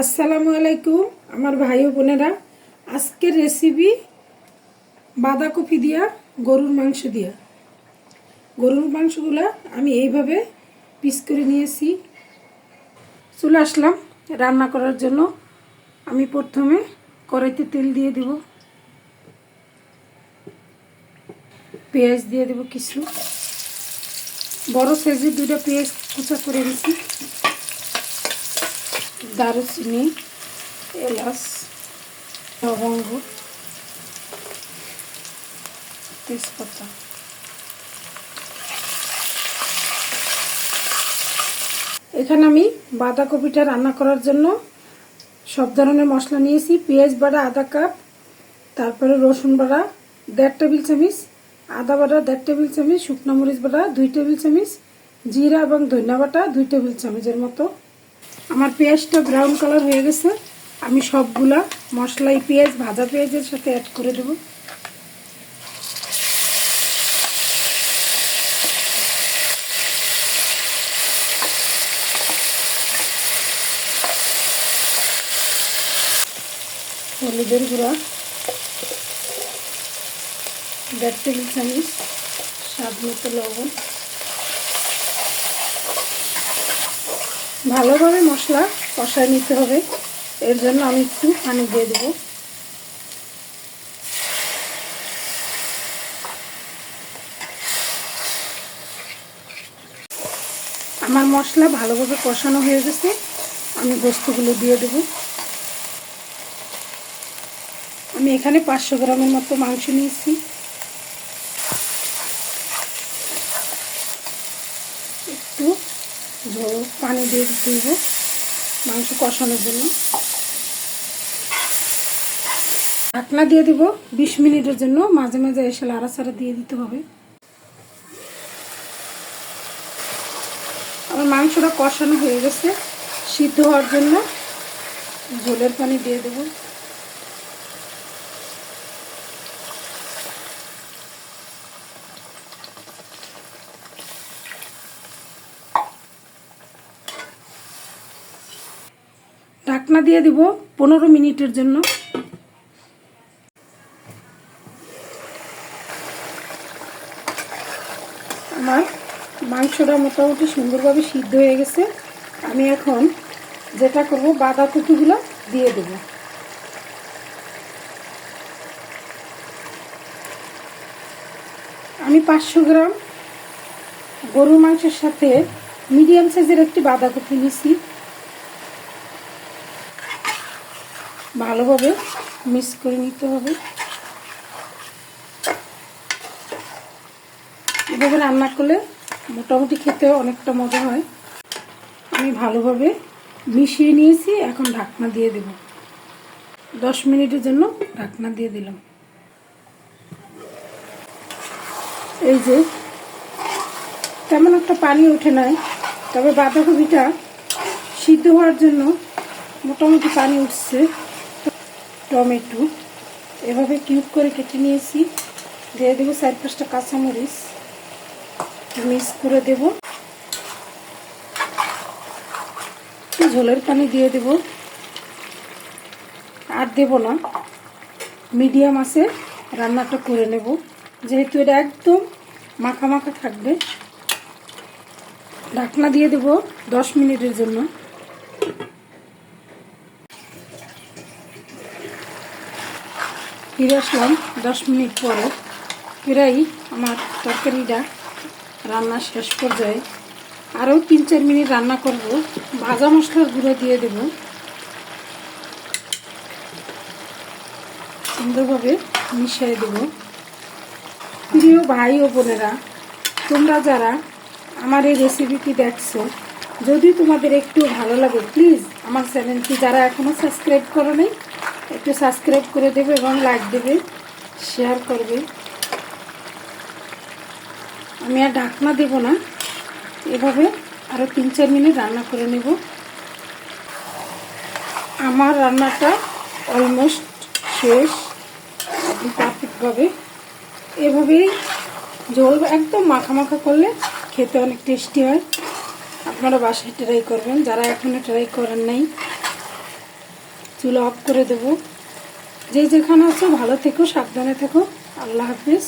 আসসালামু আলাইকুম, আমার ভাই ও বোনেরা। আজকের রেসিপি বাঁধাকপি দিয়া, গরুর মাংস দিয়া। গরুর মাংসগুলো আমি এইভাবে পিস করে নিয়েছি। চলে আসলাম রান্না করার জন্য। আমি প্রথমে কড়াইতে তেল দিয়ে দেব। পেঁয়াজ দিয়ে দেব কিছু। বড় সাইজের দুটো পেঁয়াজ কুচা করে দিছি দারুচিনি, এলাচ, লবঙ্গ, তেজপাতা। এখানে আমি বাঁধাকপিটা রান্না করার জন্য সব ধরনের মশলা নিয়েছি। পেঁয়াজ বাটা আধা কাপ, তারপরে রসুন বাটা দেড় টেবিল চামিচ, আদা বাটা দেড় টেবিল চামচ, শুকনো মরিচ বাটা দুই টেবিল চামিচ, জিরা এবং ধনিয়া বাটা দুই টেবিল চামচের মতো। আমার পেঁয়াজটা ব্রাউন কালার হয়ে গেছে। আমি সবগুলা মশলাই, পেঁয়াজ, ভাজা পেঁয়াজের সাথে অ্যাড করে দেব। হলুদের গুঁড়া, দেড় টেবিল চামচ, স্বাদ মতো লবণ। ভালোভাবে মশলা কষায় নিতে হবে। এর জন্য আমি একটু পানি দিয়ে দেব। আমার মশলা ভালোভাবে কষানো হয়ে গেছে। আমি বস্তুগুলো দিয়ে দেব। আমি এখানে পাঁচশো গ্রামের মতো মাংস নিয়েছি। একটু ঝোল পানি দিয়ে দিতে হবে মাংস কষানোর জন্য। ঢাকনা দিয়ে দিব বিশ মিনিটের জন্য, মাঝে মাঝে এসে লাড়াচাড়া দিয়ে দিতে হবে। আমার মাংসটা কষানো হয়ে গেছে, সিদ্ধ হওয়ার জন্য ঝোলের পানি দিয়ে দেবো। ঢাকনা দিয়ে দিব পনেরো মিনিটের জন্য। আমার মাংসটা মোটামুটি সুন্দরভাবে সিদ্ধ হয়ে গেছে। আমি এখন যেটা করব বাঁধাকপিগুলো দিয়ে দেব। আমি পাঁচশো গ্রাম গরুর মাংসের সাথে মিডিয়াম সাইজের একটি বাঁধাকপি নিছি ভালোভাবে মিক্স করে নিতে হবে। এভাবে রান্না করলে মোটামুটি খেতে অনেকটা মজা হয়। আমি ভালোভাবে মিশিয়ে নিয়েছি, এখন ঢাকনা দিয়ে দেব। দশ মিনিটের জন্য ঢাকনা দিয়ে দিলাম। এই যে, তেমন একটা পানি ওঠে নাই, তবে বাঁধাকপিটা সিদ্ধ হওয়ার জন্য মোটামুটি পানি উঠছে। টমেটো। এভাবে কিউব করে কেটে নিয়েছি। দিয়ে দেবো চার পাঁচটা কাঁচামরিচ। মিক্স করে দেব। ঝোলের পানি দিয়ে দেব। আর দেব না। মিডিয়াম আছে, রান্নাটা করে নেব। যেহেতু এটা একদম মাখা মাখা থাকবে। ঢাকনা দিয়ে দেব দশ মিনিটের জন্য। ফিরে আসলাম দশ মিনিট পরে। প্রায় আমার তরকারিটা রান্না শেষ পর্যায়ে আরও তিন চার মিনিট রান্না করব। ভাজা মশলার গুঁড়ো দিয়ে দেব। সুন্দরভাবে মিশিয়ে দেব। প্রিয় ভাই ও বোনেরা, তোমরা যারা আমার এই রেসিপিটি দেখছ, যদি তোমাদের একটু ভালো লাগে প্লিজ আমার চ্যানেলটি যারা এখনও সাবস্ক্রাইব করো নেই একটু সাবস্ক্রাইব করে দেবে এবং লাইক দেবে শেয়ার করবে। আমি আর ঢাকনা দেব না, এভাবে আরও তিন চার মিনিট রান্না করে নেব। আমার রান্নাটা অলমোস্ট শেষ, একদম পারফেক্টভাবে এভাবেই ঝোল একদম মাখা মাখা করলে খেতে অনেক টেস্টি হয়। আপনারা বাসায় ট্রাই করবেন, যারা এখনও ট্রাই করেন নাই। চুলা অফ করে দেবো। যে যেখানে আছো ভালো থেকো সাবধানে থেকো। আল্লাহ হাফিজ।